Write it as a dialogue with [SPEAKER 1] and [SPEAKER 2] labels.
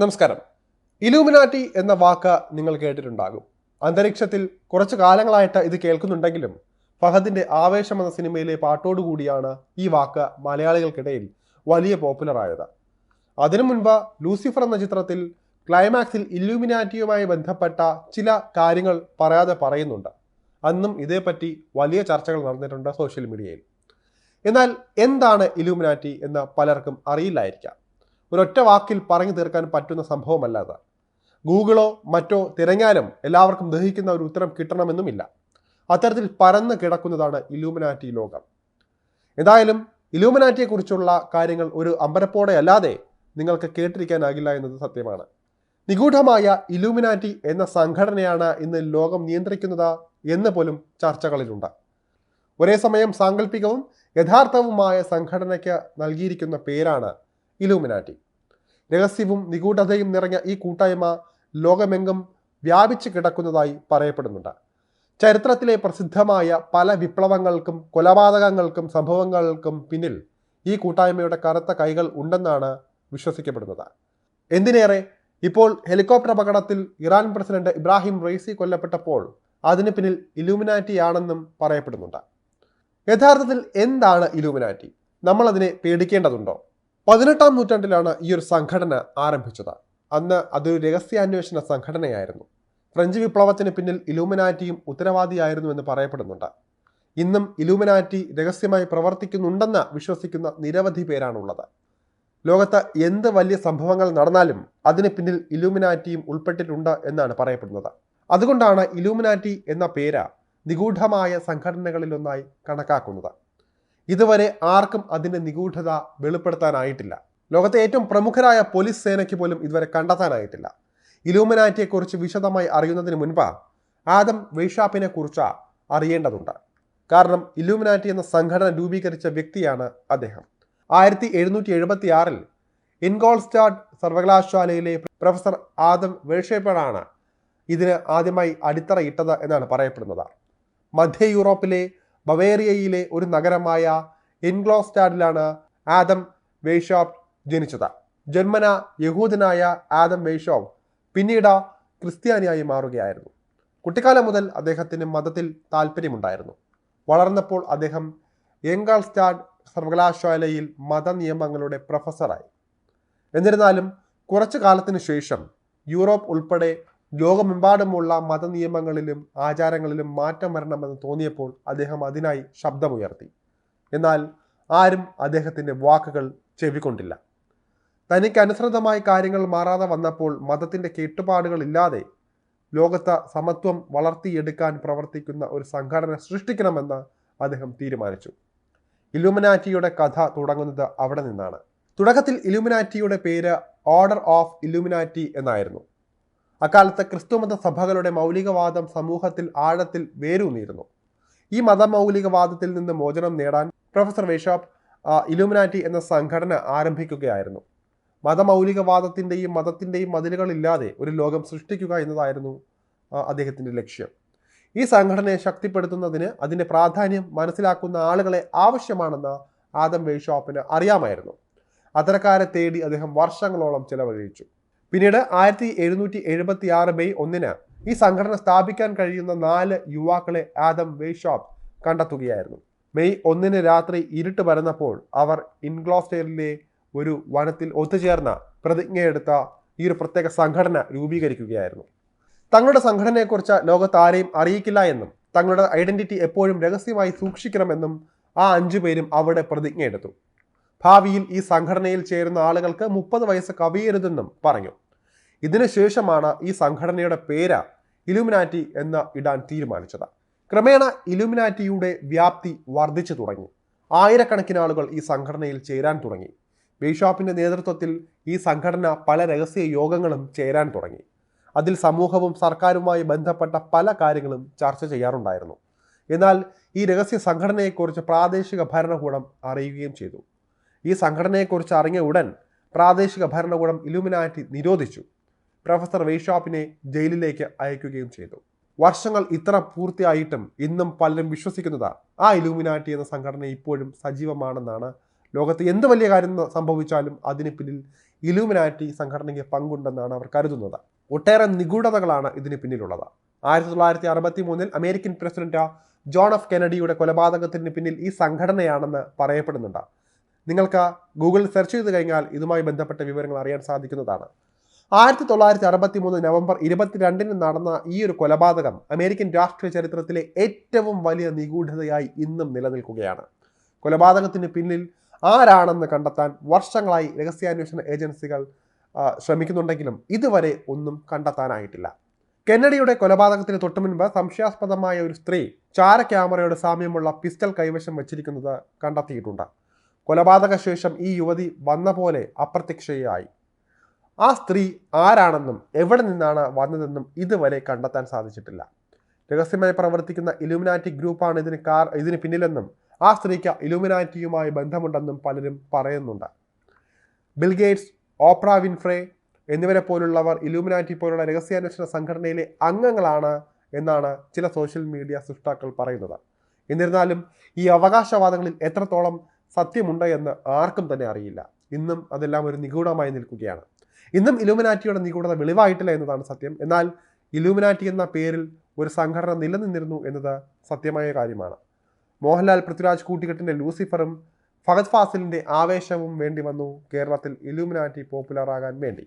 [SPEAKER 1] നമസ്കാരം. ഇലൂമിനാറ്റി എന്ന വാക്ക് നിങ്ങൾ കേട്ടിട്ടുണ്ടാകും. അന്തരീക്ഷത്തിൽ കുറച്ചു കാലങ്ങളായിട്ട് ഇത് കേൾക്കുന്നുണ്ടെങ്കിലും ഫഹദിന്റെ ആവേശം എന്ന സിനിമയിലെ പാട്ടോടുകൂടിയാണ് ഈ വാക്ക് മലയാളികൾക്കിടയിൽ വലിയ പോപ്പുലറായത് അതിനു മുൻപ് ലൂസിഫർ എന്ന ചിത്രത്തിൽ ക്ലൈമാക്സിൽ ഇല്യൂമിനാറ്റിയുമായി ബന്ധപ്പെട്ട ചില കാര്യങ്ങൾ പറയാതെ പറയുന്നുണ്ട്. അന്നും ഇതേപ്പറ്റി വലിയ ചർച്ചകൾ നടന്നിട്ടുണ്ട് സോഷ്യൽ മീഡിയയിൽ. എന്നാൽ എന്താണ് ഇലൂമിനാറ്റി എന്ന് പലർക്കും അറിയില്ലായിരിക്കാം. ഒരൊറ്റ വാക്കിൽ പറഞ്ഞു തീർക്കാൻ പറ്റുന്ന സംഭവമല്ല അത് ഗൂഗിളോ മറ്റോ തിരഞ്ഞാലും എല്ലാവർക്കും ദഹിക്കുന്ന ഒരു ഉത്തരം കിട്ടണമെന്നുമില്ല. അത്തരത്തിൽ പരന്ന് കിടക്കുന്നതാണ് ഇലൂമിനാറ്റി ലോകം. എന്തായാലും ഇലൂമിനാറ്റിയെക്കുറിച്ചുള്ള കാര്യങ്ങൾ ഒരു അമ്പരപ്പോടെ അല്ലാതെ നിങ്ങൾക്ക് കേട്ടിരിക്കാനാകില്ല എന്നത് സത്യമാണ്. നിഗൂഢമായ ഇലൂമിനാറ്റി എന്ന സംഘടനയാണ് ഇന്ന് ലോകം നിയന്ത്രിക്കുന്നത് എന്ന് പോലും ചർച്ചകളിലുണ്ട്. ഒരേ സമയം സാങ്കല്പികവും യഥാർത്ഥവുമായ സംഘടനയ്ക്ക് നൽകിയിരിക്കുന്ന പേരാണ് ഇലൂമിനാറ്റി രഹസ്യവും നിഗൂഢതയും നിറഞ്ഞ ഈ കൂട്ടായ്മ ലോകമെങ്ങും വ്യാപിച്ചു കിടക്കുന്നതായി പറയപ്പെടുന്നുണ്ട്. ചരിത്രത്തിലെ പ്രസിദ്ധമായ പല വിപ്ലവങ്ങൾക്കും കൊലപാതകങ്ങൾക്കും സംഭവങ്ങൾക്കും പിന്നിൽ ഈ കൂട്ടായ്മയുടെ കറുത്ത കൈകൾ ഉണ്ടെന്നാണ് വിശ്വസിക്കപ്പെടുന്നത്. എന്തിനേറെ? ഇപ്പോൾ ഹെലികോപ്റ്റർ അപകടത്തിൽ ഇറാൻ പ്രസിഡന്റ് ഇബ്രാഹിം റെയ്സി കൊല്ലപ്പെട്ടപ്പോൾ അതിന് പിന്നിൽ ഇലൂമിനാറ്റിയാണെന്നും പറയപ്പെടുന്നുണ്ട്. യഥാർത്ഥത്തിൽ എന്താണ് ഇലൂമിനാറ്റി നമ്മൾ അതിനെ പേടിക്കേണ്ടതുണ്ടോ? പതിനെട്ടാം നൂറ്റാണ്ടിലാണ് ഈ ഒരു സംഘടന ആരംഭിച്ചത്. അന്ന് അതൊരു രഹസ്യാന്വേഷണ സംഘടനയായിരുന്നു. ഫ്രഞ്ച് വിപ്ലവത്തിന് പിന്നിൽ ഇലൂമിനാറ്റിയും ഉത്തരവാദിയായിരുന്നു എന്ന് പറയപ്പെടുന്നുണ്ട്. ഇന്നും ഇലൂമിനാറ്റി രഹസ്യമായി പ്രവർത്തിക്കുന്നുണ്ടെന്ന് വിശ്വസിക്കുന്ന നിരവധി പേരാണുള്ളത്. ലോകത്ത് എന്ത് വലിയ സംഭവങ്ങൾ നടന്നാലും അതിന് പിന്നിൽ ഇലൂമിനാറ്റിയും ഉൾപ്പെട്ടിട്ടുണ്ട് എന്നാണ് പറയപ്പെടുന്നത്. അതുകൊണ്ടാണ് ഇലൂമിനാറ്റി എന്ന പേര് നിഗൂഢമായ സംഘടനകളിലൊന്നായി കണക്കാക്കുന്നത്. ഇതുവരെ ആർക്കും അതിന്റെ നിഗൂഢത വെളിപ്പെടുത്താനായിട്ടില്ല. ലോകത്തെ ഏറ്റവും പ്രമുഖരായ പോലീസ് സേനയ്ക്ക് പോലും ഇതുവരെ കണ്ടെത്താനായിട്ടില്ല. ഇലൂമിനാറ്റിയെക്കുറിച്ച് വിശദമായി അറിയുന്നതിന് മുൻപ് ആദം വെയ്ഷാപ്പിനെ കുറിച്ച് അറിയേണ്ടതുണ്ട്. കാരണം ഇലൂമിനാറ്റി എന്ന സംഘടന രൂപീകരിച്ച വ്യക്തിയാണ് അദ്ദേഹം. ആയിരത്തി എഴുന്നൂറ്റി എഴുപത്തി ആറിൽ ഇൻഗോൾസ്റ്റാഡ് സർവകലാശാലയിലെ പ്രൊഫസർ ആദം വേഷേപ്പറാണ് ഇതിന് ആദ്യമായി അടിത്തറയിട്ടത് എന്നാണ് പറയപ്പെടുന്നത്. മധ്യ യൂറോപ്പിലെ ബവേറിയയിലെ ഒരു നഗരമായ ഇൻഗ്ലോസ്റ്റാഡിലാണ് ആദം വെയ്ഷോപ്പ് ജനിച്ചത്. ജന്മന യഹൂദനായ ആദം വേഷോവ് പിന്നീട് ക്രിസ്ത്യാനിയായി മാറുകയായിരുന്നു. കുട്ടിക്കാലം മുതൽ അദ്ദേഹത്തിന് മതത്തിൽ താല്പര്യമുണ്ടായിരുന്നു വളർന്നപ്പോൾ അദ്ദേഹം എങ്കാൾസ്റ്റാഡ് സർവകലാശാലയിൽ മതനിയമങ്ങളുടെ പ്രൊഫസറായി. എന്നിരുന്നാലും കുറച്ചു കാലത്തിനു ശേഷം യൂറോപ്പ് ഉൾപ്പെടെ ലോകമെമ്പാടുമുള്ള മതനിയമങ്ങളിലും ആചാരങ്ങളിലും മാറ്റം വരണമെന്ന് തോന്നിയപ്പോൾ അദ്ദേഹം അതിനായി ശബ്ദമുയർത്തി. എന്നാൽ ആരും അദ്ദേഹത്തിന്റെ വാക്കുകൾ ചെവിക്കൊണ്ടില്ല. തനിക്ക് അനുസൃതമായി കാര്യങ്ങൾ മാറാതെ വന്നപ്പോൾ മതത്തിന്റെ കേട്ടുപാടുകൾ ഇല്ലാതെ ലോകത്ത് സമത്വം വളർത്തിയെടുക്കാൻ പ്രവർത്തിക്കുന്ന ഒരു സംഘടന സൃഷ്ടിക്കണമെന്ന് അദ്ദേഹം തീരുമാനിച്ചു. ഇലുമിനാറ്റിയുടെ കഥ തുടങ്ങുന്നത് അവിടെ നിന്നാണ്. തുടക്കത്തിൽ ഇലുമിനാറ്റിയുടെ പേര് ഓർഡർ ഓഫ് ഇലുമിനാറ്റി എന്നായിരുന്നു. അക്കാലത്ത് ക്രിസ്തുമത സഭകളുടെ മൗലികവാദം സമൂഹത്തിൽ ആഴത്തിൽ വേരൂന്നിയിരുന്നു. ഈ മതമൗലികവാദത്തിൽ നിന്ന് മോചനം നേടാൻ പ്രൊഫസർ വേഷാപ്പ് ഇലുമിനാറ്റി എന്ന സംഘടന ആരംഭിക്കുകയായിരുന്നു. മതമൗലികവാദത്തിന്റെയും മതത്തിന്റെയും മതിലുകളില്ലാതെ ഒരു ലോകം സൃഷ്ടിക്കുക എന്നതായിരുന്നു അദ്ദേഹത്തിന്റെ ലക്ഷ്യം. ഈ സംഘടനയെ ശക്തിപ്പെടുത്തുന്നതിന് അതിന്റെ പ്രാധാന്യം മനസ്സിലാക്കുന്ന ആളുകളെ ആവശ്യമാണെന്ന് ആദം വേഷോപ്പിന് അറിയാമായിരുന്നു. അത്തരക്കാരെ തേടി അദ്ദേഹം വർഷങ്ങളോളം ചെലവഴിച്ചു. പിന്നീട് ആയിരത്തി എഴുന്നൂറ്റി എഴുപത്തി ആറ് മെയ് ഒന്നിന് ഈ സംഘടന സ്ഥാപിക്കാൻ കഴിയുന്ന നാല് യുവാക്കളെ ആദം വേഷോപ്പ് കണ്ടെത്തുകയായിരുന്നു. മെയ് ഒന്നിന് രാത്രി ഇരുട്ട് പരന്നപ്പോൾ അവർ ഇൻഗ്ലോസ്റ്റേറിലെ ഒരു വനത്തിൽ ഒത്തുചേർന്ന പ്രതിജ്ഞയെടുത്ത ഈ ഒരു പ്രത്യേക സംഘടന രൂപീകരിക്കുകയായിരുന്നു. തങ്ങളുടെ സംഘടനയെക്കുറിച്ച് ലോകത്ത് ആരെയും അറിയിക്കില്ല എന്നും തങ്ങളുടെ ഐഡന്റിറ്റി എപ്പോഴും രഹസ്യമായി സൂക്ഷിക്കണമെന്നും ആ അഞ്ചു പേരും അവിടെ പ്രതിജ്ഞയെടുത്തു. ഭാവിയിൽ ഈ സംഘടനയിൽ ചേരുന്ന ആളുകൾക്ക് മുപ്പത് വയസ്സ് കവിയരുതെന്നും പറഞ്ഞു. ഇതിനുശേഷമാണ് ഈ സംഘടനയുടെ പേര് ഇലുമിനാറ്റി എന്ന് ഇടാൻ തീരുമാനിച്ചത്. ക്രമേണ ഇലുമിനാറ്റിയുടെ വ്യാപ്തി വർദ്ധിച്ചു തുടങ്ങി. ആയിരക്കണക്കിന് ആളുകൾ ഈ സംഘടനയിൽ ചേരാൻ തുടങ്ങി. ബിഷോപ്പിന്റെ നേതൃത്വത്തിൽ ഈ സംഘടന പല രഹസ്യ യോഗങ്ങളും ചേരാൻ തുടങ്ങി. അതിൽ സമൂഹവും സർക്കാരുമായി ബന്ധപ്പെട്ട പല കാര്യങ്ങളും ചർച്ച ചെയ്യാറുണ്ടായിരുന്നു. എന്നാൽ ഈ രഹസ്യ സംഘടനയെക്കുറിച്ച് പ്രാദേശിക ഭരണകൂടം അറിയുകയും ചെയ്തു. ഈ സംഘടനയെക്കുറിച്ച് അറിഞ്ഞ ഉടൻ പ്രാദേശിക ഭരണകൂടം ഇലുമിനാറ്റി നിരോധിച്ചു. പ്രൊഫസർ വെയ്ഷോപ്പിനെ ജയിലിലേക്ക് അയക്കുകയും ചെയ്തു. വർഷങ്ങൾ ഇത്ര പൂർത്തിയായിട്ടും ഇന്നും പലരും വിശ്വസിക്കുന്നത് ആ ഇലൂമിനാറ്റി എന്ന സംഘടന ഇപ്പോഴും സജീവമാണെന്നാണ് ലോകത്ത് എന്ത് വലിയ കാര്യം സംഭവിച്ചാലും അതിന് പിന്നിൽ ഇലൂമിനാറ്റി സംഘടനയ്ക്ക് പങ്കുണ്ടെന്നാണ് അവർ കരുതുന്നത്. ഒട്ടേറെ നിഗൂഢതകളാണ് ഇതിന് പിന്നിലുള്ളത്. ആയിരത്തി തൊള്ളായിരത്തി അറുപത്തി മൂന്നിൽ അമേരിക്കൻ പ്രസിഡന്റ് ജോൺ എഫ് കെനഡിയുടെ കൊലപാതകത്തിന് പിന്നിൽ ഈ സംഘടനയാണെന്ന് പറയപ്പെടുന്നുണ്ട്. നിങ്ങൾക്ക് ഗൂഗിൾ സെർച്ച് ചെയ്ത് കഴിഞ്ഞാൽ ഇതുമായി ബന്ധപ്പെട്ട വിവരങ്ങൾ അറിയാൻ സാധിക്കുന്നതാണ്. ആയിരത്തി തൊള്ളായിരത്തി അറുപത്തി മൂന്ന് നവംബർ ഇരുപത്തിരണ്ടിന് നടന്ന ഈ ഒരു കൊലപാതകം അമേരിക്കൻ രാഷ്ട്രീയ ചരിത്രത്തിലെ ഏറ്റവും വലിയ നിഗൂഢതയായി ഇന്നും നിലനിൽക്കുകയാണ്. കൊലപാതകത്തിന് പിന്നിൽ ആരാണെന്ന് കണ്ടെത്താൻ വർഷങ്ങളായി രഹസ്യാന്വേഷണ ഏജൻസികൾ ശ്രമിക്കുന്നുണ്ടെങ്കിലും ഇതുവരെ ഒന്നും കണ്ടെത്താനായിട്ടില്ല. കെന്നഡിയുടെ കൊലപാതകത്തിന് തൊട്ടുമുൻപ് സംശയാസ്പദമായ ഒരു സ്ത്രീ ചാര ക്യാമറയുടെ സാമ്യമുള്ള പിസ്റ്റൾ കൈവശം വച്ചിരിക്കുന്നത് കണ്ടെത്തിയിട്ടുണ്ട്. കൊലപാതക ശേഷം ഈ യുവതി വന്ന പോലെ അപ്രത്യക്ഷയായി. ആ സ്ത്രീ ആരാണെന്നും എവിടെ നിന്നാണ് വന്നതെന്നും ഇതുവരെ കണ്ടെത്താൻ സാധിച്ചിട്ടില്ല. രഹസ്യമായി പ്രവർത്തിക്കുന്ന ഇലുമിനാറ്റി ഗ്രൂപ്പാണ് ഇതിന് കാർ ഇതിന് പിന്നിലെന്നും ആ സ്ത്രീക്ക് ഇലുമിനാറ്റിയുമായി ബന്ധമുണ്ടെന്നും പലരും പറയുന്നുണ്ട്. ബിൽഗേറ്റ്സ് ഓപ്ര വിൻഫ്രേ എന്നിവരെ പോലുള്ളവർ ഇലുമിനാറ്റി പോലുള്ള രഹസ്യാന്വേഷണ സംഘടനയിലെ അംഗങ്ങളാണ് എന്നാണ് ചില സോഷ്യൽ മീഡിയ സൃഷ്ടാക്കൾ പറയുന്നത്. എന്നിരുന്നാലും ഈ അവകാശവാദങ്ങളിൽ എത്രത്തോളം സത്യമുണ്ട് എന്ന് ആർക്കും തന്നെ അറിയില്ല. ഇന്നും അതെല്ലാം ഒരു നിഗൂഢമായി നിൽക്കുകയാണ്. ഇന്നും ഇലൂമിനാറ്റിയുടെ നിഗൂഢത വെളിവായിട്ടില്ല എന്നതാണ് സത്യം. എന്നാൽ ഇലൂമിനാറ്റി എന്ന പേരിൽ ഒരു സംഘടന നിലനിന്നിരുന്നു എന്നത് സത്യമായ കാര്യമാണ്. മോഹൻലാൽ പൃഥ്വിരാജ് കൂട്ടിക്കെട്ടിന്റെ ലൂസിഫറും ഫഹദ് ഫാസിലിന്റെ ആവേശവും വേണ്ടി വന്നു കേരളത്തിൽ ഇലൂമിനാറ്റി പോപ്പുലറാകാൻ വേണ്ടി.